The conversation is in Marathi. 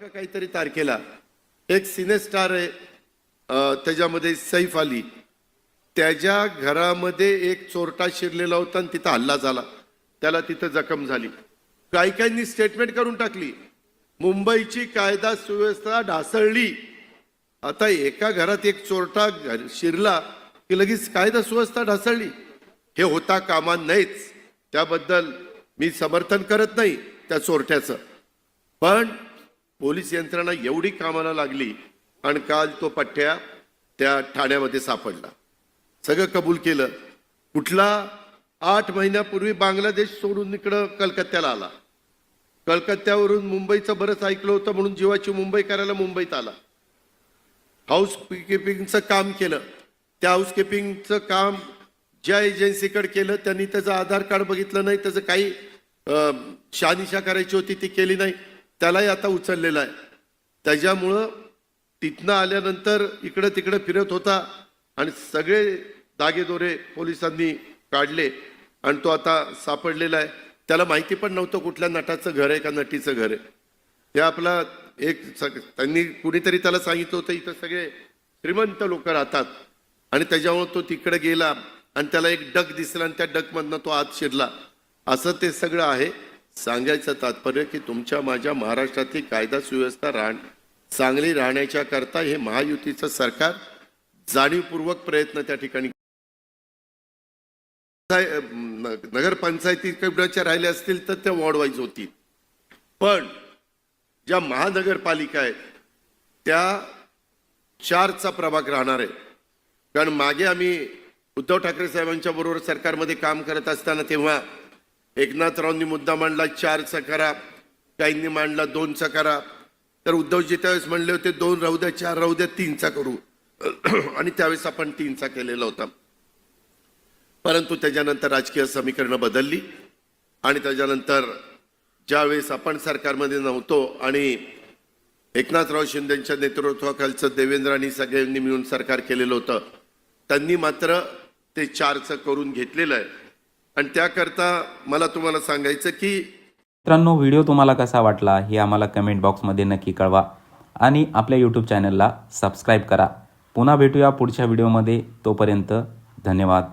का काहीतरी तारखेला. एक सिनेस्टार आहे त्याच्यामध्ये सैफ अली. त्याच्या घरामध्ये एक चोरटा शिरलेला होता आणि तिथं हल्ला झाला. त्याला तिथं जखम झाली. काही काहींनी स्टेटमेंट करून टाकली. मुंबईची कायदा सुव्यवस्था ढासळली. आता एका घरात एक चोरटा शिरला की लगेच कायदा सुव्यवस्था ढासळली. हे होता कामा नाहीच त्याबद्दल मी समर्थन करत नाही त्या चोरट्याचं. पण पोलीस यंत्रणा एवढी कामाला लागली आणि काल तो पठ्ठ्या त्या ठाण्यामध्ये सापडला. सगळं कबूल केलं. कुठला आठ महिन्यापूर्वी बांगलादेश सोडून इकडं कलकत्त्याला आला. कलकत्त्यावरून मुंबईचं बरंच ऐकलं होतं म्हणून जीवाची मुंबई करायला मुंबईत आला. हाऊस किपिंगचं काम केलं. त्या हाऊस किपिंगचं काम ज्या एजन्सीकडे केलं त्यांनी त्याचं आधार कार्ड बघितलं नाही त्याचं काही शानिशा करायची होती ती केली नाही. त्यालाही आता उचललेलं आहे. त्याच्यामुळं तिथनं आल्यानंतर इकडं तिकडं फिरत होता आणि सगळे दागेदोरे पोलिसांनी काढले आणि तो आता सापडलेला आहे. त्याला माहिती पण नव्हतं कुठल्या नटाचं घर आहे का नटीचं घर आहे. हे आपला एक सग- त्यांनी कुणीतरी त्याला सांगितलं होतं इथं सगळे श्रीमंत लोक राहतात. आणि त्याच्यामुळे तो तिकडे गेला आणि त्याला एक डक दिसला आणि त्या डकमधनं तो आत शिरला. असं ते सगळं आहे. सांगायचं तात्पर्य की तुमच्या माझ्या महाराष्ट्रातली कायदा सुव्यवस्था राहण चांगली राहण्याच्या करता हे महायुतीचं सरकार जाणीवपूर्वक प्रयत्न त्या ठिकाणी नगरपंचायतीकडच्या राहिल्या असतील तर त्या वॉर्ड वाईज होतील. पण ज्या महानगरपालिका आहेत त्या चारचा प्रभाग राहणार आहे. कारण मागे आम्ही उद्धव ठाकरे साहेबांच्या बरोबर सरकारमध्ये काम करत असताना तेव्हा एकनाथरावनी मुद्दा मांडला चारचा करा काहींनी मांडला दोनचा करा तर उद्धवजी त्यावेळेस म्हणले होते दोन राहू द्या चार राहू द्या तीनचा करू. आणि त्यावेळेस आपण तीनचा केलेला होता. परंतु त्याच्यानंतर राजकीय समीकरणं बदलली. आणि त्याच्यानंतर ज्यावेळेस आपण सरकारमध्ये नव्हतो आणि एकनाथराव शिंदेच्या नेतृत्वाखालचं देवेंद्रांनी सगळ्यांनी मिळून सरकार केलेलं होतं त्यांनी मात्र ते चारचं करून घेतलेलं आहे. आणि त्याकरता मला तुम्हाला सांगायचं की मित्रांनो व्हिडिओ तुम्हाला कसा वाटला हे आम्हाला कमेंट बॉक्समध्ये नक्की कळवा. आणि आपल्या यूट्यूब चॅनलला सबस्क्राईब करा. पुन्हा भेटूया पुढच्या व्हिडिओमध्ये तोपर्यंत धन्यवाद.